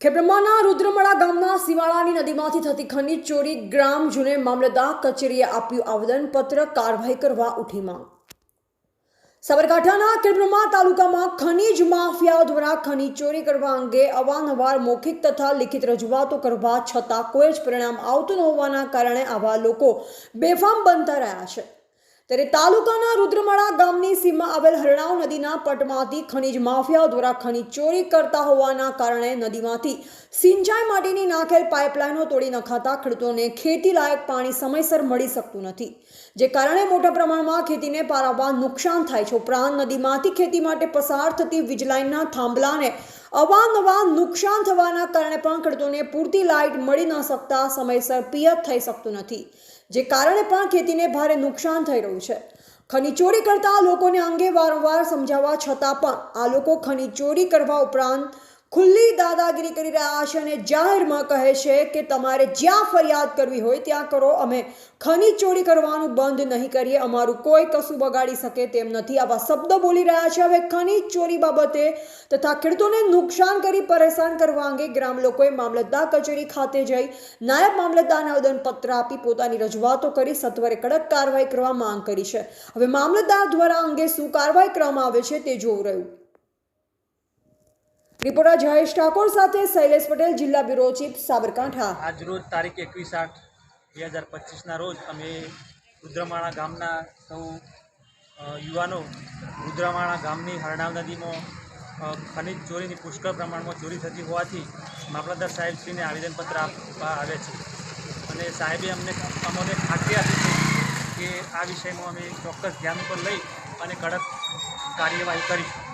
ખેબ્રહ્માના રુદ્રમળા ગામના સિવાળાની નદીમાંથી થતી ખનીજ ચોરી ગ્રામ જૂને મામલતદાર કચેરીએ આપ્યું આવેદનપત્ર કાર્યવાહી કરવા ઉઠી માંગ. સાબરકાંઠાના ખેડબ્રહ્મા તાલુકામાં ખનીજ માફિયાઓ દ્વારા ખનીજ ચોરી કરવા અંગે અવારનવાર મૌખિક તથા લિખિત રજૂઆતો કરવા છતાં કોઈ જ પરિણામ આવતું ન હોવાના કારણે આવા લોકો બેફામ બનતા રહ્યા છે. ત્યારે તાલુકાના રુદ્રમળા ગામની સીમા આવેલ હરણાવ નદીના પટમાંથી ખનીજ માફિયાઓ દ્વારા ખનીજ ચોરી કરતા હોવાના કારણે નદીમાંથી સિંચાઈ માટેની નાખેલ પાઇપલાઇનો તોડી નખાતા ખેડૂતોને ખેતી લાયક પાણી સમયસર મળી શકતું નથી, જે કારણે મોટા પ્રમાણમાં ખેતીને પારાવાર નુકસાન થાય છે. ઉપરાંત નદીમાંથી ખેતી માટે પસાર થતી વીજલાઇનના થાંભલાને અવાનવા નુકસાન થવાના કારણે પણ ખેડૂતોને પૂરતી લાઇટ મળી ન શકતા સમયસર પિયત થઈ શકતું નથી. જે કારણે પણ ખેતીને ભારે નુકસાન થઈ રહ્યું છે. ખનીજ ચોરી કરતા લોકોને અંગે વારંવાર સમજાવવા છતાં પણ આ લોકો ખનીજ ચોરી કરવા ઉપરાંત ખુલ્લી દાદાગીરી કરી રહ્યા છે અને જાહેરમાં કહે છે કે તમારે જ્યાં ફરિયાદ કરવી હોય ત્યાં કરો. અમે ખનીજ ચોરી કરવાનું બંધ નહીં કરીએ. અમારું કોઈ કશું બગાડી શકે તેમ નથી. આવા શબ્દો બોલી રહ્યા છે. હવે ખનીજ ચોરી બાબતે તથા ખેડૂતોને નુકસાન કરી પરેશાન કરવા અંગે ગ્રામ લોકોએ મામલતદાર કચેરી ખાતે જઈ નાયબ મામલતદારને આવેદનપત્ર આપી પોતાની રજૂઆતો કરી સત્વરે કડક કાર્યવાહી કરવા માંગ કરી છે. હવે મામલતદાર દ્વારા અંગે શું કાર્યવાહી કરવામાં આવે છે તે જોવું રહ્યું. રિપોર્ટર જયેશ ઠાકોર સાથે શૈલેષ પટેલ, જિલ્લા બ્યુરો ચીફ સાબરકાંઠા. આજ રોજ તારીખ એકવીસ આઠ બે હજાર પચીસના રોજ અમે રુદ્રમાળા ગામના સૌ યુવાનો રુદ્રમાળા ગામની હરણાવ નદીમાં ખનિજ ચોરીની પુષ્કળ પ્રમાણમાં ચોરી થતી હોવાથી મામલતદાર સાહેબશ્રીને આવેદનપત્ર આપવા આવ્યા છે. અને સાહેબે અમને અમને ખાતરી આપી છે કે આ વિષયમાં અમે ચોક્કસ ધ્યાન ઉપર લઈ અને કડક કાર્યવાહી કરીશું.